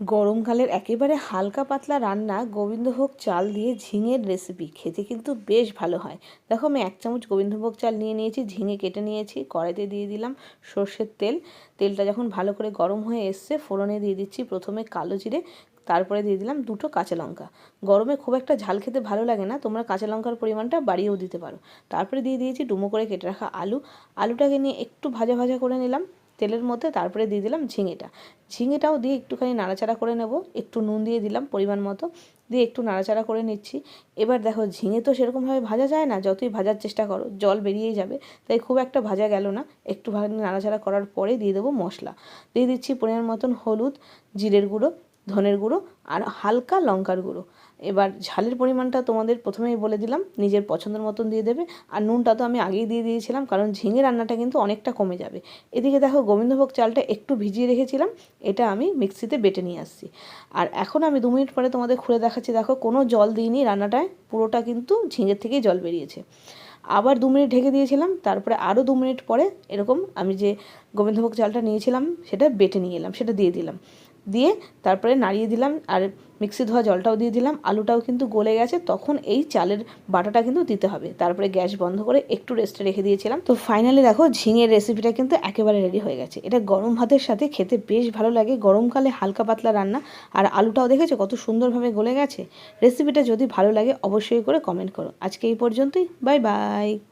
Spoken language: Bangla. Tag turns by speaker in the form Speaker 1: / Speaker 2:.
Speaker 1: গরমকালের একেবারে হালকা পাতলা রান্না গোবিন্দভোগ চাল দিয়ে ঝিঙের রেসিপি খেতে কিন্তু বেশ ভালো হয়। দেখো আমি এক চামচ গোবিন্দভোগ চাল নিয়ে নিয়েছি, ঝিঙে কেটে নিয়েছি, কড়াইতে দিয়ে দিলাম সর্ষের তেল। তেলটা যখন ভালো করে গরম হয়ে এসছে, ফোড়নে দিয়ে দিচ্ছি প্রথমে কালো জিরে, তারপরে দিয়ে দিলাম দুটো কাঁচা লঙ্কা। গরমে খুব একটা ঝাল খেতে ভালো লাগে না, তোমরা কাঁচা লঙ্কার পরিমাণটা বাড়িয়েও দিতে পারো। তারপরে দিয়ে দিয়েছি ডুমো করে কেটে রাখা আলু। আলুটাকে নিয়ে একটু ভাজা ভাজা করে নিলাম। তেলের মধ্যে তারপরে দিয়ে দিলাম ঝিঙেটা। ঝিঙেটাও দিয়ে একটুখানি নাড়াচাড়া করে নেব। একটু নুন দিয়ে দিলাম পরিমাণ মতো। দিয়ে একটু নাড়াচাড়া করে নিচ্ছি। এবার দেখো ঝিঙে তো সেরকমভাবে ভাজা যায় না, যতই ভাজার চেষ্টা করো, জল বেরিয়েই যাবে। তাই খুব একটা ভাজা গেল না। একটু নাড়াচাড়া করার পরে দিয়ে দেবো মশলা। দিয়ে দিচ্ছি পরিমাণ মতন হলুদ, জিরের গুঁড়ো ধনের গুঁড়ো আর হালকা লঙ্কার গুঁড়ো। এবার ঝালের পরিমাণটা তোমাদের প্রথমেই বলে দিলাম, নিজের পছন্দের মতন দিয়ে দেবে। আর নুনটা তো আমি আগেই দিয়ে দিয়েছিলাম, কারণ ঝিঙে রান্নাটা কিন্তু অনেকটা কমে যাবে। এদিকে দেখো গোবিন্দভোগ চালটা একটু ভিজিয়ে রেখেছিলাম, এটা আমি মিক্সিতে বেটে নিয়ে আসছি। আর এখন আমি দু মিনিট পরে তোমাদের খুলে দেখাচ্ছি, দেখো কোনো জল দিইনি রান্নাটায়, পুরোটা কিন্তু ঝিঙের থেকেই জল বেরিয়েছে। আবার দু মিনিট ঢেকে দিয়েছিলাম, তারপরে আরও দু মিনিট পরে এরকম আমি যে গোবিন্দভোগ চালটা নিয়েছিলাম, সেটা বেটে নিয়ে এলাম, সেটা দিয়ে দিলাম। দিয়ে তারপরে নাড়িয়ে দিলাম আর মিক্সি ধোয়া জলটাও দিয়ে দিলাম। আলুটাও কিন্তু গলে গেছে। তখন এই চালের বাটাটা কিন্তু দিতে হবে। তারপরে গ্যাস বন্ধ করে একটু রেস্টে রেখে দিয়েছিলাম। তো ফাইনালি দেখো, ঝিঙের রেসিপিটা কিন্তু একেবারে রেডি হয়ে গেছে। এটা গরম ভাতের সাথে খেতে বেশ ভালো লাগে। গরমকালে হালকা পাতলা রান্না। আর আলুটাও দেখেছ কত সুন্দরভাবে গলে গেছে? রেসিপিটা যদি ভালো লাগে, অবশ্যই করে কমেন্ট করো। আজকে এই পর্যন্তই। Bye bye